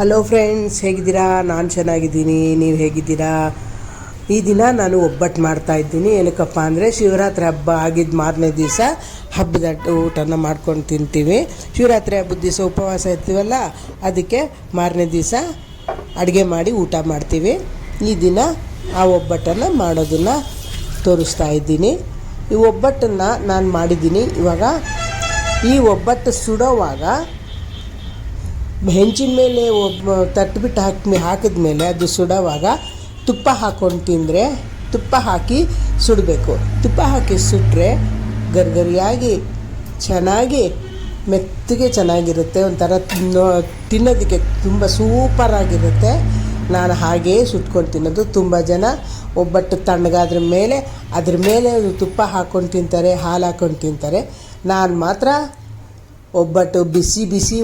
Hello friends ಹೇಗಿದ್ದೀರಾ? ನಾನು ಚೆನ್ನಾಗಿದ್ದೀನಿ, ನೀವು ಹೇಗಿದ್ದೀರಾ? ಈ ದಿನ ನಾನು ಒಬ್ಬಟ್ಟು ಮಾಡ್ತಾ ಇದ್ದೀನಿ. ಏನಕ್ಕಪ್ಪ ಅಂದರೆ ಶಿವರಾತ್ರಿ ಹಬ್ಬ ಆಗಿದ್ದ ಮಾರನೇ ದಿವಸ ಹಬ್ಬದ ಊಟನ ಮಾಡ್ಕೊಂಡು ತಿಂತೀವಿ. ಶಿವರಾತ್ರಿ ಹಬ್ಬದ ದಿವಸ ಉಪವಾಸ ಇರ್ತೀವಲ್ಲ, ಅದಕ್ಕೆ ಮಾರನೇ ದಿವಸ ಅಡುಗೆ ಮಾಡಿ ಊಟ ಮಾಡ್ತೀವಿ. ಈ ದಿನ ಆ ಒಬ್ಬಟ್ಟನ್ನು ಮಾಡೋದನ್ನು ತೋರಿಸ್ತಾ ಇದ್ದೀನಿ. ಈ ಒಬ್ಬಟ್ಟನ್ನು ನಾನು ಮಾಡಿದ್ದೀನಿ. ಇವಾಗ ಈ ಒಬ್ಬಟ್ಟು ಸುಡೋವಾಗ ಹೆಂಚಿನ ಮೇಲೆ ತಟ್ಬಿಟ್ಟು ಹಾಕಿ ಹಾಕಿದ ಮೇಲೆ ಅದು ಸುಡೋವಾಗ ತುಪ್ಪ ಹಾಕ್ಕೊಂಡು ತಿಂದರೆ ತುಪ್ಪ ಹಾಕಿ ಸುಡಬೇಕು. ತುಪ್ಪ ಹಾಕಿ ಸುಟ್ಟರೆ ಗರ್ಗರಿಯಾಗಿ, ಚೆನ್ನಾಗಿ, ಮೆತ್ತಗೆ ಚೆನ್ನಾಗಿರುತ್ತೆ. ಒಂಥರ ತಿನ್ನೋ ತಿನ್ನೋದಕ್ಕೆ ತುಂಬ ಸೂಪರಾಗಿರುತ್ತೆ. ನಾನು ಹಾಗೇ ಸುಟ್ಕೊಂಡು ತಿನ್ನೋದು. ತುಂಬ ಜನ ಒಬ್ಬಟ್ಟು ತಣ್ಣಗಾದ್ರ ಮೇಲೆ, ಅದ್ರ ಮೇಲೆ ತುಪ್ಪ ಹಾಕ್ಕೊಂಡು ತಿಂತಾರೆ, ಹಾಲು ಹಾಕ್ಕೊಂಡು ತಿಂತಾರೆ. ನಾನು ಮಾತ್ರ ಒಬ್ಬಟ್ಟು ಬಿಸಿ ಬಿಸಿ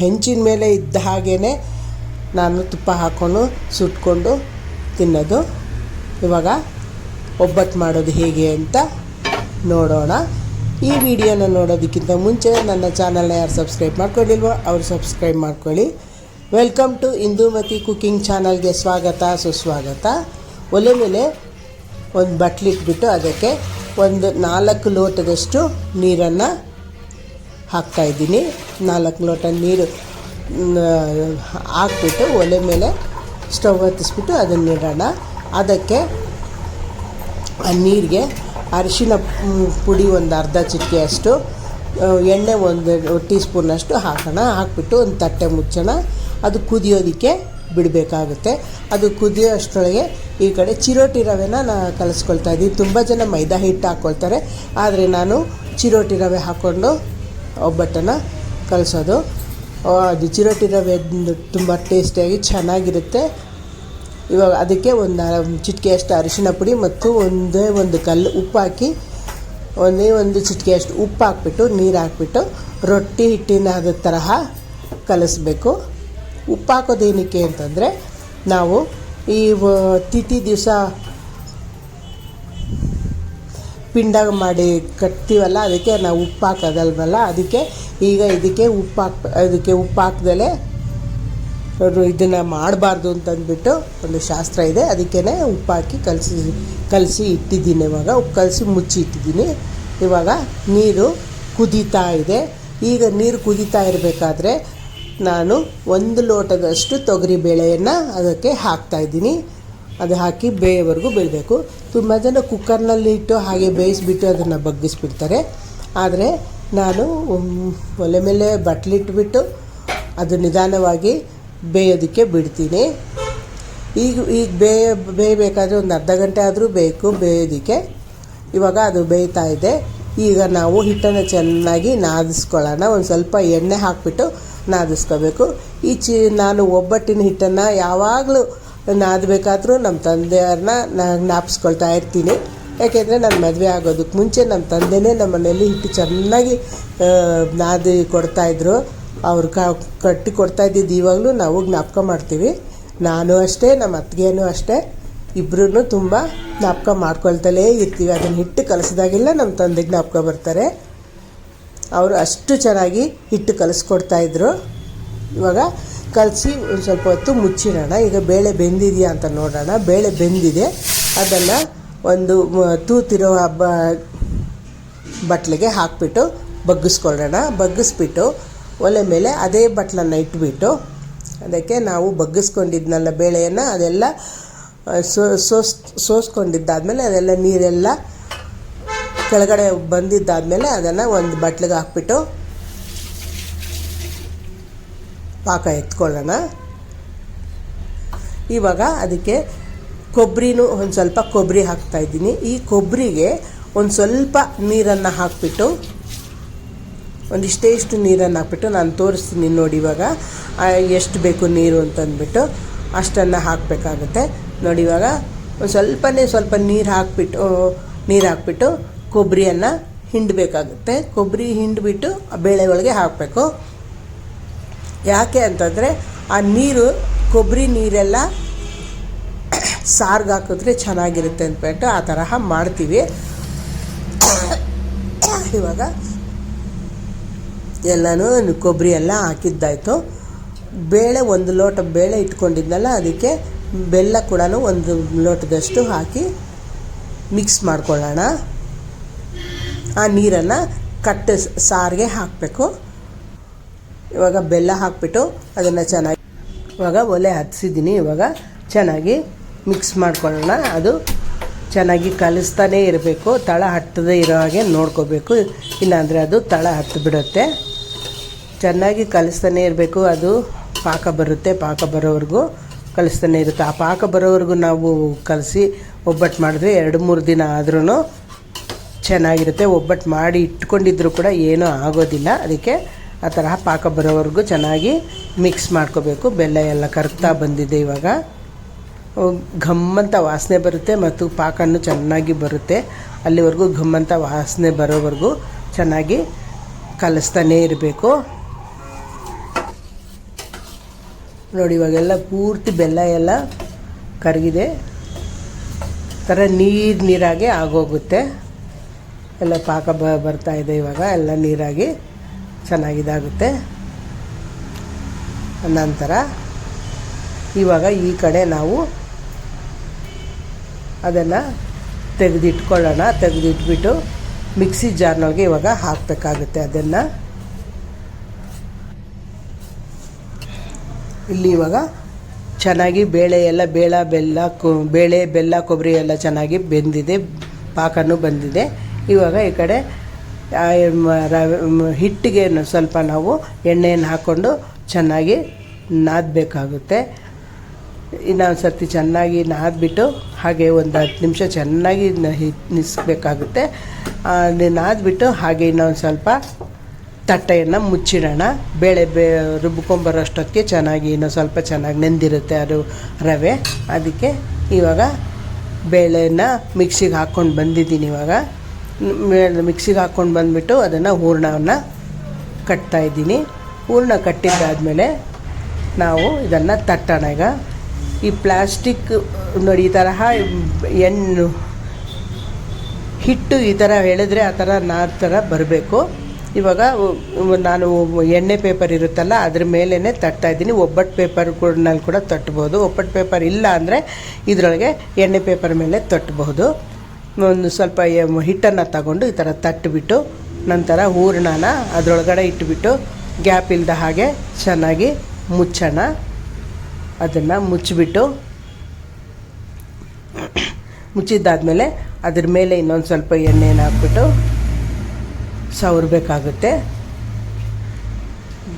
ಹೆಂಚಿನ ಮೇಲೆ ಇದ್ದ ಹಾಗೇ ನಾನು ತುಪ್ಪ ಹಾಕ್ಕೊಂಡು ಸುಟ್ಕೊಂಡು ತಿನ್ನೋದು. ಇವಾಗ ಒಬ್ಬಟ್ಟು ಮಾಡೋದು ಹೇಗೆ ಅಂತ ನೋಡೋಣ. ಈ ವಿಡಿಯೋನ ನೋಡೋದಕ್ಕಿಂತ ಮುಂಚೆ ನನ್ನ ಚಾನಲ್ನ ಯಾರು ಸಬ್ಸ್ಕ್ರೈಬ್ ಮಾಡ್ಕೊಂಡಿಲ್ವೋ ಅವರು ಸಬ್ಸ್ಕ್ರೈಬ್ ಮಾಡ್ಕೊಳ್ಳಿ. ವೆಲ್ಕಮ್ ಟು ಇಂದೂಮತಿ ಕುಕ್ಕಿಂಗ್ ಚಾನಲ್ಗೆ ಸ್ವಾಗತ, ಸುಸ್ವಾಗತ. ಒಲೆ ಮೇಲೆ ಒಂದು ಬಟ್ಲಿಟ್ಬಿಟ್ಟು ಅದಕ್ಕೆ ಒಂದು ನಾಲ್ಕು ಲೋಟದಷ್ಟು ನೀರನ್ನು ಹಾಕ್ತಾಯಿದ್ದೀನಿ ನಾಲ್ಕು ಲೋಟ ನೀರು ಹಾಕ್ಬಿಟ್ಟು ಒಲೆ ಮೇಲೆ ಸ್ಟವ್ ಹತ್ತಿಸ್ಬಿಟ್ಟು ಅದನ್ನು ಇಡೋಣ. ಅದಕ್ಕೆ ಆ ನೀರಿಗೆ ಅರಿಶಿನ ಪುಡಿ ಒಂದು ಅರ್ಧ ಚಿಟಿಕೆಯಷ್ಟು ಎಣ್ಣೆ ಒಂದು ಟೀ ಸ್ಪೂನಷ್ಟು ಹಾಕೋಣ. ಹಾಕ್ಬಿಟ್ಟು ಒಂದು ತಟ್ಟೆ ಮುಚ್ಚೋಣ. ಅದು ಕುದಿಯೋದಕ್ಕೆ ಬಿಡಬೇಕಾಗುತ್ತೆ. ಅದು ಕುದಿಯೋ ಅಷ್ಟರೊಳಗೆ ಈ ಕಡೆ ಚಿರೋಟಿ ರವೆನ ನಾನು ಕಲಿಸ್ಕೊಳ್ತಾ ಇದ್ದೀನಿ. ತುಂಬ ಜನ ಮೈದಾ ಹಿಟ್ಟು ಹಾಕ್ಕೊಳ್ತಾರೆ ಆದರೆ ನಾನು ಚಿರೋಟಿ ರವೆ ಹಾಕ್ಕೊಂಡು ಒಬ್ಬಟ್ಟನ್ನು ಕಲಿಸೋದು. ಚಿರೋಟಿ ರವೆ ತುಂಬ ಟೇಸ್ಟಿಯಾಗಿ ಚೆನ್ನಾಗಿರುತ್ತೆ. ಇವಾಗ ಅದಕ್ಕೆ ಒಂದು ಚಿಟಿಕೆಯಷ್ಟು ಅರಿಶಿನ ಪುಡಿ ಮತ್ತು ಒಂದೇ ಒಂದು ಕಲ್ಲು ಉಪ್ಪು ಹಾಕಿ, ಒಂದೇ ಒಂದು ಚಿಟಿಕೆಯಷ್ಟು ಉಪ್ಪು ಹಾಕ್ಬಿಟ್ಟು, ನೀರು ಹಾಕ್ಬಿಟ್ಟು ರೊಟ್ಟಿ ಹಿಟ್ಟಿನ ಅದ ತರಹ ಕಲಿಸ್ಬೇಕು. ಉಪ್ಪು ಹಾಕೋದೇನಕ್ಕೆ ಅಂತಂದರೆ, ನಾವು ಈ ತಿಥಿ ದಿವಸ ಪಿಂಡ ಮಾಡಿ ಕಟ್ತೀವಲ್ಲ, ಅದಕ್ಕೆ ನಾವು ಉಪ್ಪು ಹಾಕೋದಲ್ವಲ್ಲ, ಅದಕ್ಕೆ ಈಗ ಇದಕ್ಕೆ ಉಪ್ಪು ಹಾಕ್ ಅದಕ್ಕೆ ಉಪ್ಪು ಹಾಕ್ದಲೆ ಇದನ್ನು ಮಾಡಬಾರ್ದು ಅಂತಂದ್ಬಿಟ್ಟು ಒಂದು ಶಾಸ್ತ್ರ ಇದೆ. ಅದಕ್ಕೇ ಉಪ್ಪು ಹಾಕಿ ಕಲಸಿ ಕಲಸಿ ಇಟ್ಟಿದ್ದೀನಿ ಇವಾಗ. ಕಲಸಿ ಮುಚ್ಚಿ ಇಟ್ಟಿದ್ದೀನಿ. ಇವಾಗ ನೀರು ಕುದೀತಾ ಇದೆ. ಈಗ ನೀರು ಕುದೀತಾ ಇರಬೇಕಾದ್ರೆ ನಾನು ಒಂದು ಲೋಟದಷ್ಟು ತೊಗರಿ ಬೇಳೆಯನ್ನು ಅದಕ್ಕೆ ಹಾಕ್ತಾಯಿದ್ದೀನಿ ಅದು ಹಾಕಿ ಬೇಯವರೆಗೂ ಬೇಯಬೇಕು. ತುಂಬ ಜನ ಕುಕ್ಕರ್ನಲ್ಲಿ ಇಟ್ಟು ಹಾಗೆ ಬೇಯಿಸಿಬಿಟ್ಟು ಅದನ್ನು ಬಗ್ಗಿಸ್ಬಿಡ್ತಾರೆ. ಆದರೆ ನಾನು ಒಲೆ ಮೇಲೆ ಬಟ್ಲಿಟ್ಬಿಟ್ಟು ಅದು ನಿಧಾನವಾಗಿ ಬೇಯೋದಕ್ಕೆ ಬಿಡ್ತೀನಿ. ಈಗ ಈಗ ಬೇಯ, ಬೇಯಬೇಕಾದ್ರೆ ಒಂದು ಅರ್ಧ ಗಂಟೆ ಆದರೂ ಬೇಕು ಬೇಯೋದಕ್ಕೆ. ಇವಾಗ ಅದು ಬೇಯ್ತಾ ಇದೆ. ಈಗ ನಾವು ಹಿಟ್ಟನ್ನು ಚೆನ್ನಾಗಿ ನಾದಿಸ್ಕೊಳ್ಳೋಣ. ಒಂದು ಸ್ವಲ್ಪ ಎಣ್ಣೆ ಹಾಕಿಬಿಟ್ಟು ನಾದಿಸ್ಕೋಬೇಕು. ಈ ಚಿ, ನಾನು ಒಬ್ಬಟ್ಟಿನ ಹಿಟ್ಟನ್ನು ಯಾವಾಗಲೂ ನಾದಬೇಕಾದ್ರೂ ನಮ್ಮ ತಂದೆಯವ್ರನ್ನ ನಾನು ಜ್ಞಾಪಿಸ್ಕೊಳ್ತಾ ಇರ್ತೀನಿ. ಯಾಕೆಂದರೆ ನಾನು ಮದುವೆ ಆಗೋದಕ್ಕೆ ಮುಂಚೆ ನಮ್ಮ ತಂದೆನೇ ನಮ್ಮ ಮನೇಲಿ ಹಿಟ್ಟು ಚೆನ್ನಾಗಿ ನಾದಿ ಕೊಡ್ತಾಯಿದ್ರು ಅವ್ರು ಕ, ಕಟ್ಟಿ ಕೊಡ್ತಾ ಇದ್ದಿದ್ದು ಇವಾಗಲೂ ನಾವು ಜ್ಞಾಪಕ ಮಾಡ್ತೀವಿ. ನಾನು ಅಷ್ಟೇ, ನಮ್ಮ ಅತ್ತಿಗೆನೂ ಅಷ್ಟೇ. ಇಬ್ಬರೂ ತುಂಬ ಜ್ಞಾಪಕ ಮಾಡ್ಕೊಳ್ತಲೇ ಇರ್ತೀವಿ. ಅದನ್ನು ಹಿಟ್ಟು ಕಲಿಸಿದಾಗೆಲ್ಲ ನಮ್ಮ ತಂದೆ ಜ್ಞಾಪಕ ಬರ್ತಾರೆ. ಅವರು ಅಷ್ಟು ಚೆನ್ನಾಗಿ ಹಿಟ್ಟು ಕಲಿಸ್ಕೊಡ್ತಾಯಿದ್ರು ಇವಾಗ ಕಲಸಿ ಒಂದು ಸ್ವಲ್ಪ ಹೊತ್ತು ಮುಚ್ಚಿಡೋಣ. ಈಗ ಬೇಳೆ ಬೆಂದಿದೆಯಾ ಅಂತ ನೋಡೋಣ. ಬೇಳೆ ಬೆಂದಿದೆ. ಅದನ್ನು ಒಂದು ತೂತಿರೋ ಹಬ್ಬ ಬಟ್ಲಿಗೆ ಹಾಕ್ಬಿಟ್ಟು ಬಗ್ಗಿಸ್ಕೊಳ್ಳೋಣ. ಬಗ್ಗಿಸ್ಬಿಟ್ಟು ಒಲೆ ಮೇಲೆ ಅದೇ ಬಟ್ಲನ್ನು ಇಟ್ಬಿಟ್ಟು ಅದಕ್ಕೆ ನಾವು ಬಗ್ಗಿಸ್ಕೊಂಡಿದ್ನಲ್ಲ ಬೇಳೆಯನ್ನು, ಅದೆಲ್ಲ ಸೋ, ಸೋಸ್, ಸೋಸ್ಕೊಂಡಿದ್ದಾದಮೇಲೆ ಅದೆಲ್ಲ ನೀರೆಲ್ಲ ಕೆಳಗಡೆ ಬಂದಿದ್ದಾದಮೇಲೆ ಅದನ್ನು ಒಂದು ಬಟ್ಲಿಗೆ ಹಾಕ್ಬಿಟ್ಟು ಪಾಕ ಎತ್ಕೊಳ್ಳೋಣ. ಇವಾಗ ಅದಕ್ಕೆ ಕೊಬ್ಬರಿನೂ ಒಂದು ಸ್ವಲ್ಪ ಕೊಬ್ಬರಿ ಹಾಕ್ತಾಯಿದ್ದೀನಿ ಈ ಕೊಬ್ಬರಿಗೆ ಒಂದು ಸ್ವಲ್ಪ ನೀರನ್ನು ಹಾಕ್ಬಿಟ್ಟು, ಒಂದಿಷ್ಟೇ ಇಷ್ಟು ನೀರನ್ನು ಹಾಕ್ಬಿಟ್ಟು ನಾನು ತೋರಿಸ್ತೀನಿ ನೋಡಿ ಇವಾಗ. ಎಷ್ಟು ಬೇಕು ನೀರು ಅಂತಂದ್ಬಿಟ್ಟು ಅಷ್ಟನ್ನು ಹಾಕಬೇಕಾಗುತ್ತೆ. ನೋಡಿ ಇವಾಗ ಒಂದು ಸ್ವಲ್ಪನೇ ಸ್ವಲ್ಪ ನೀರು ಹಾಕ್ಬಿಟ್ಟು ನೀರು ಹಾಕ್ಬಿಟ್ಟು ಕೊಬ್ಬರಿಯನ್ನು ಹಿಂಡಬೇಕಾಗುತ್ತೆ. ಕೊಬ್ಬರಿ ಹಿಂಡ್ಬಿಟ್ಟು ಬೇಳೆ ಒಳಗೆ ಹಾಕಬೇಕು. ಯಾಕೆ ಅಂತಂದರೆ ಆ ನೀರು ಕೊಬ್ಬರಿ ನೀರೆಲ್ಲ ಸಾರ್ಗೆ ಹಾಕಿದ್ರೆ ಚೆನ್ನಾಗಿರುತ್ತೆ ಅಂದ್ಬಿಟ್ಟು ಆ ತರಹ ಮಾಡ್ತೀವಿ. ಇವಾಗ ಎಲ್ಲನೂ ಕೊಬ್ಬರಿ ಎಲ್ಲ ಹಾಕಿದ್ದಾಯಿತು. ಬೇಳೆ ಒಂದು ಲೋಟ ಬೇಳೆ ಇಟ್ಕೊಂಡಿದ್ನಲ್ಲ, ಅದಕ್ಕೆ ಬೆಲ್ಲ ಕೂಡ ಒಂದು ಲೋಟದಷ್ಟು ಹಾಕಿ ಮಿಕ್ಸ್ ಮಾಡ್ಕೊಳ್ಳೋಣ. ಆ ನೀರನ್ನು ಕಟ್ಟು ಸಾರಿಗೆ ಹಾಕಬೇಕು. ಇವಾಗ ಬೆಲ್ಲ ಹಾಕ್ಬಿಟ್ಟು ಅದನ್ನು ಚೆನ್ನಾಗಿ ಇವಾಗ ಒಲೆ ಹತ್ತಿಸಿದ್ದೀನಿ ಇವಾಗ ಚೆನ್ನಾಗಿ ಮಿಕ್ಸ್ ಮಾಡ್ಕೊಳ್ಳೋಣ. ಅದು ಚೆನ್ನಾಗಿ ಕಲಿಸ್ತಾನೇ ಇರಬೇಕು. ತಳ ಹತ್ತದೇ ಇರೋ ಹಾಗೆ ನೋಡ್ಕೋಬೇಕು. ಇಲ್ಲಾಂದರೆ ಅದು ತಳ ಹತ್ತು ಬಿಡುತ್ತೆ ಚೆನ್ನಾಗಿ ಕಲಿಸ್ತಾನೆ ಇರಬೇಕು. ಅದು ಪಾಕ ಬರುತ್ತೆ. ಪಾಕ ಬರೋವರೆಗೂ ಕಲಿಸ್ತಾನೆ ಇರುತ್ತೆ. ಆ ಪಾಕ ಬರೋವರೆಗೂ ನಾವು ಕಲಸಿ ಒಬ್ಬಟ್ಟು ಮಾಡಿದ್ರೆ ಎರಡು ಮೂರು ದಿನ ಆದ್ರೂ ಚೆನ್ನಾಗಿರುತ್ತೆ. ಒಬ್ಬಟ್ಟು ಮಾಡಿ ಇಟ್ಕೊಂಡಿದ್ರು ಕೂಡ ಏನೂ ಆಗೋದಿಲ್ಲ. ಅದಕ್ಕೆ ಆ ತರಹ ಪಾಕ ಬರೋವರೆಗೂ ಚೆನ್ನಾಗಿ ಮಿಕ್ಸ್ ಮಾಡ್ಕೋಬೇಕು. ಬೆಲ್ಲ ಎಲ್ಲ ಕರಗ್ತಾ ಬಂದಿದೆ ಇವಾಗ. ಘಮ್ಮಂತ ವಾಸನೆ ಬರುತ್ತೆ ಮತ್ತು ಪಾಕನೂ ಚೆನ್ನಾಗಿ ಬರುತ್ತೆ. ಅಲ್ಲಿವರೆಗೂ ಘಮ್ಮಂತ ವಾಸನೆ ಬರೋವರೆಗೂ ಚೆನ್ನಾಗಿ ಕಲಿಸ್ತಾನೇ ಇರಬೇಕು. ನೋಡಿ, ಇವಾಗೆಲ್ಲ ಪೂರ್ತಿ ಬೆಲ್ಲ ಎಲ್ಲ ಕರಗಿದೆ. ಥರ ನೀರು ನೀರಾಗಿ ಆಗೋಗುತ್ತೆ. ಎಲ್ಲ ಪಾಕ ಬರ್ತಾ ಇದೆ ಇವಾಗ. ಎಲ್ಲ ನೀರಾಗಿ. ಚೆನ್ನಾಗಿದಾಗುತ್ತೆ. ನಂತರ ಇವಾಗ ಈ ಕಡೆ ನಾವು ಅದನ್ನು ತೆಗೆದಿಟ್ಕೊಳ್ಳೋಣ. ತೆಗೆದಿಟ್ಬಿಟ್ಟು ಮಿಕ್ಸಿ ಜಾರ್ನೊಳಗೆ ಇವಾಗ ಹಾಕಬೇಕಾಗುತ್ತೆ ಅದನ್ನು. ಇಲ್ಲಿ ಇವಾಗ ಚೆನ್ನಾಗಿ ಬೇಳೆ ಎಲ್ಲ, ಬೇಳೆ, ಬೆಲ್ಲ, ಕೊ, ಬೇಳೆ, ಬೆಲ್ಲ, ಕೊಬ್ಬರಿ ಎಲ್ಲ ಚೆನ್ನಾಗಿ ಬೆಂದಿದೆ. ಪಾಕನೂ ಬಂದಿದೆ. ಇವಾಗ ಈ ಕಡೆ ಹಿಟ್ಟಿಗೆ ಸ್ವಲ್ಪ ನಾವು ಎಣ್ಣೆಯನ್ನು ಹಾಕ್ಕೊಂಡು ಚೆನ್ನಾಗಿ ನಾದಬೇಕಾಗುತ್ತೆ. ಇನ್ನೊಂದು ಸರ್ತಿ ಚೆನ್ನಾಗಿ ನಾದ್ಬಿಟ್ಟು ಹಾಗೆ ಒಂದು ಹತ್ತು ನಿಮಿಷ ಚೆನ್ನಾಗಿ ನಿಸ್ಬೇಕಾಗುತ್ತೆ. ನಾದ್ಬಿಟ್ಟು ಹಾಗೆ ಇನ್ನೊಂದು ಸ್ವಲ್ಪ ತಟ್ಟೆಯನ್ನು ಮುಚ್ಚಿಡೋಣ. ಬೇಳೆ ಬೇ ರುಬ್ಕೊಂಬರೋಷ್ಟೊತ್ತಿಗೆ ಚೆನ್ನಾಗಿ ಇನ್ನೂ ಸ್ವಲ್ಪ ಚೆನ್ನಾಗಿ ನೆಂದಿರುತ್ತೆ ಅದು ರವೆ. ಅದಕ್ಕೆ ಇವಾಗ ಬೇಳೆನ ಮಿಕ್ಸಿಗೆ ಹಾಕ್ಕೊಂಡು ಬಂದಿದ್ದೀನಿ ಇವಾಗ. ಮಿಕ್ಸಿಗೆ ಹಾಕ್ಕೊಂಡು ಬಂದುಬಿಟ್ಟು ಅದನ್ನು ಹೂರಣವನ್ನು ಕಟ್ತಾ ಇದ್ದೀನಿ. ಹೂರಣ ಕಟ್ಟಿದ್ದಾದಮೇಲೆ ನಾವು ಇದನ್ನು ತಟ್ಟೋಣ ಈಗ. ಈ ಪ್ಲಾಸ್ಟಿಕ್ ನೋಡಿ, ಈ ತರಹ ಎಣ್ಣು, ಹಿಟ್ಟು ಈ ಥರ ಹೇಳಿದ್ರೆ ಆ ಥರ ನಾರು ಥರ ಬರಬೇಕು. ಇವಾಗ ನಾನು ಎಣ್ಣೆ ಪೇಪರ್ ಇರುತ್ತಲ್ಲ, ಅದ್ರ ಮೇಲೇ ತಟ್ತಾ ಇದ್ದೀನಿ. ಒಬ್ಬಟ್ಟು ಪೇಪರ್ನಲ್ಲಿ ಕೂಡ ತಟ್ಬೋದು. ಒಬ್ಬಟ್ಟು ಪೇಪರ್ ಇಲ್ಲ ಅಂದರೆ ಇದರೊಳಗೆ ಎಣ್ಣೆ ಪೇಪರ್ ಮೇಲೆ ತಟ್ಟಬಹುದು ಒಂದು ಸ್ವಲ್ಪ ಹಿಟ್ಟನ್ನು ತಗೊಂಡು ಈ ಥರ ತಟ್ಟಿಬಿಟ್ಟು, ನಂತರ ಹೂರಣನ ಅದರೊಳಗಡೆ ಇಟ್ಬಿಟ್ಟು, ಗ್ಯಾಪ್ ಇಲ್ಲದ ಹಾಗೆ ಚೆನ್ನಾಗಿ ಮುಚ್ಚೋಣ. ಅದನ್ನು ಮುಚ್ಚಿಬಿಟ್ಟು, ಮುಚ್ಚಿದ್ದಾದಮೇಲೆ ಅದ್ರ ಮೇಲೆ ಇನ್ನೊಂದು ಸ್ವಲ್ಪ ಎಣ್ಣೆನ ಹಾಕ್ಬಿಟ್ಟು ಸವರಬೇಕಾಗುತ್ತೆ.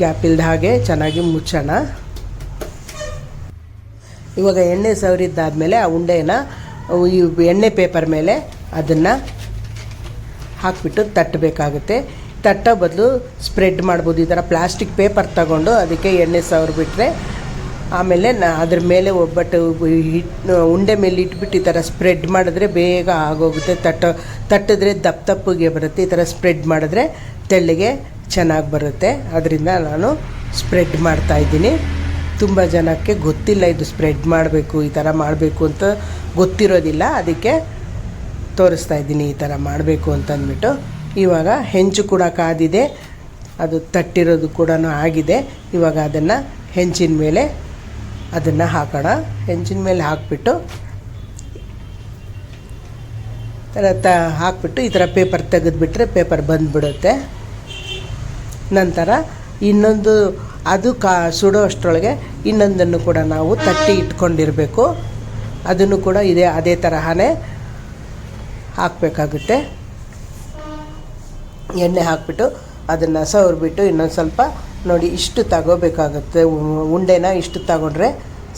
ಗ್ಯಾಪ್ ಇಲ್ದ ಹಾಗೆ ಚೆನ್ನಾಗಿ ಮುಚ್ಚೋಣ. ಇವಾಗ ಎಣ್ಣೆ ಸವರಿದ್ದಾದಮೇಲೆ ಆ ಉಂಡೆನ ಈ ಎಣ್ಣೆ ಪೇಪರ್ ಮೇಲೆ ಅದನ್ನು ಹಾಕಿಬಿಟ್ಟು ತಟ್ಟಬೇಕಾಗುತ್ತೆ. ತಟ್ಟೋ ಬದಲು ಸ್ಪ್ರೆಡ್ ಮಾಡ್ಬೋದು. ಈ ಥರ ಪ್ಲಾಸ್ಟಿಕ್ ಪೇಪರ್ ತಗೊಂಡು ಅದಕ್ಕೆ ಎಣ್ಣೆ ಸವರ್ಬಿಟ್ರೆ ಆಮೇಲೆ ನಾ ಅದ್ರ ಮೇಲೆ ಒಬ್ಬಟ್ಟು ಹಿಟ್ಟು ಉಂಡೆ ಮೇಲೆ ಇಟ್ಬಿಟ್ಟು ಈ ಥರ ಸ್ಪ್ರೆಡ್ ಮಾಡಿದ್ರೆ ಬೇಗ ಆಗೋಗುತ್ತೆ. ತಟ್ಟ, ತಟ್ಟಿದ್ರೆ ದಪ್ಪ ದಪ್ಪಗೆ ಬರುತ್ತೆ. ಈ ಥರ ಸ್ಪ್ರೆಡ್ ಮಾಡಿದ್ರೆ ತೆಳ್ಳಗೆ ಚೆನ್ನಾಗಿ ಬರುತ್ತೆ. ಅದರಿಂದ ನಾನು ಸ್ಪ್ರೆಡ್ ಮಾಡ್ತಾ ಇದ್ದೀನಿ. ತುಂಬ ಜನಕ್ಕೆ ಗೊತ್ತಿಲ್ಲ ಇದು ಸ್ಪ್ರೆಡ್ ಮಾಡಬೇಕು, ಈ ಥರ ಮಾಡಬೇಕು ಅಂತ ಗೊತ್ತಿರೋದಿಲ್ಲ. ಅದಕ್ಕೆ ತೋರಿಸ್ತಾ ಇದ್ದೀನಿ ಈ ಥರ ಮಾಡಬೇಕು ಅಂತಂದ್ಬಿಟ್ಟು ಇವಾಗ ಹೆಂಚು ಕೂಡ ಕಾದಿದೆ, ಅದು ತಟ್ಟಿರೋದು ಕೂಡ ಆಗಿದೆ. ಇವಾಗ ಅದನ್ನು ಹೆಂಚಿನ ಮೇಲೆ ಅದನ್ನು ಹಾಕೋಣ. ಹೆಂಚಿನ ಮೇಲೆ ಹಾಕ್ಬಿಟ್ಟು ತ ಹಾಕ್ಬಿಟ್ಟು ಈ ಥರ ಪೇಪರ್ ತೆಗೆದುಬಿಟ್ರೆ ಪೇಪರ್ ಬಂದುಬಿಡುತ್ತೆ. ನಂತರ ಇನ್ನೊಂದು ಅದು ಕಾ, ಸುಡೋ ಅಷ್ಟರೊಳಗೆ ಇನ್ನೊಂದನ್ನು ಕೂಡ ನಾವು ತಟ್ಟಿ ಇಟ್ಕೊಂಡಿರಬೇಕು. ಅದನ್ನು ಕೂಡ ಇದೇ, ಅದೇ ತರಹನೇ ಹಾಕಬೇಕಾಗುತ್ತೆ. ಎಣ್ಣೆ ಹಾಕ್ಬಿಟ್ಟು ಅದನ್ನು ಸವರ್ಬಿಟ್ಟು ಇನ್ನೊಂದು ಸ್ವಲ್ಪ ನೋಡಿ ಇಷ್ಟು ತಗೋಬೇಕಾಗುತ್ತೆ. ಉಂಡೆನ ಇಷ್ಟು ತಗೊಂಡ್ರೆ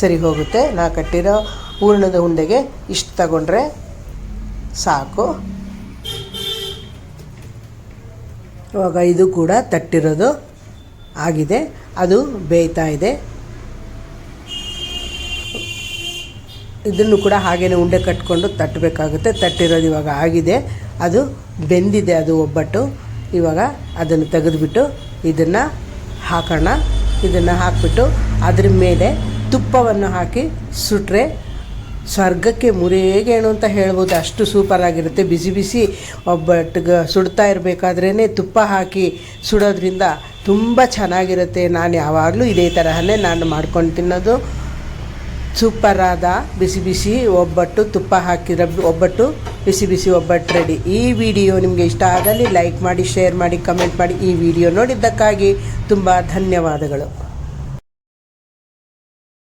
ಸರಿ ಹೋಗುತ್ತೆ. ನಾ ಕಟ್ಟಿರೋ ಹೂರ್ಣದ ಉಂಡೆಗೆ ಇಷ್ಟು ತಗೊಂಡ್ರೆ ಸಾಕು. ಇವಾಗ ಇದು ಕೂಡ ತಟ್ಟಿರೋದು. ಆಗಿದೆ. ಅದು ಬೇಯ್ತಾ ಇದೆ. ಇದನ್ನು ಕೂಡ ಹಾಗೇ ಉಂಡೆ ಕಟ್ಕೊಂಡು ತಟ್ಟಬೇಕಾಗುತ್ತೆ. ತಟ್ಟಿರೋದು ಇವಾಗ ಆಗಿದೆ. ಅದು ಬೆಂದಿದೆ ಅದು ಒಬ್ಬಟ್ಟು. ಇವಾಗ ಅದನ್ನು ತೆಗೆದುಬಿಟ್ಟು ಇದನ್ನು ಹಾಕೋಣ. ಇದನ್ನು ಹಾಕಿಬಿಟ್ಟು ಅದ್ರ ಮೇಲೆ ತುಪ್ಪವನ್ನು ಹಾಕಿ ಸುಟ್ಟರೆ ಸ್ವರ್ಗಕ್ಕೆ ಮುರೇಗೇಣು ಅಂತ ಹೇಳ್ಬೋದು. ಅಷ್ಟು ಸೂಪರಾಗಿರುತ್ತೆ ಬಿಸಿ ಬಿಸಿ ಒಬ್ಬಟ್ಟಿಗೆ ಸುಡ್ತಾ ಇರಬೇಕಾದ್ರೇ ತುಪ್ಪ ಹಾಕಿ ಸುಡೋದ್ರಿಂದ ತುಂಬ ಚೆನ್ನಾಗಿರುತ್ತೆ. ನಾನು ಯಾವಾಗಲೂ ಇದೇ ತರಹನೇ ನಾನು ಮಾಡ್ಕೊಂಡು ತಿನ್ನೋದು. ಸೂಪರಾದ ಬಿಸಿ ಬಿಸಿ ಒಬ್ಬಟ್ಟು ತುಪ್ಪ ಹಾಕಿರೋ ಒಬ್ಬಟ್ಟು ಬಿಸಿ ಬಿಸಿ ಒಬ್ಬಟ್ಟು ರೆಡಿ ಈ ವಿಡಿಯೋ ನಿಮಗೆ ಇಷ್ಟ ಆದಲ್ಲಿ ಲೈಕ್ ಮಾಡಿ ಶೇರ್ ಮಾಡಿ ಕಮೆಂಟ್ ಮಾಡಿ ಈ ವಿಡಿಯೋ ನೋಡಿದ್ದಕ್ಕಾಗಿ ತುಂಬ ಧನ್ಯವಾದಗಳು.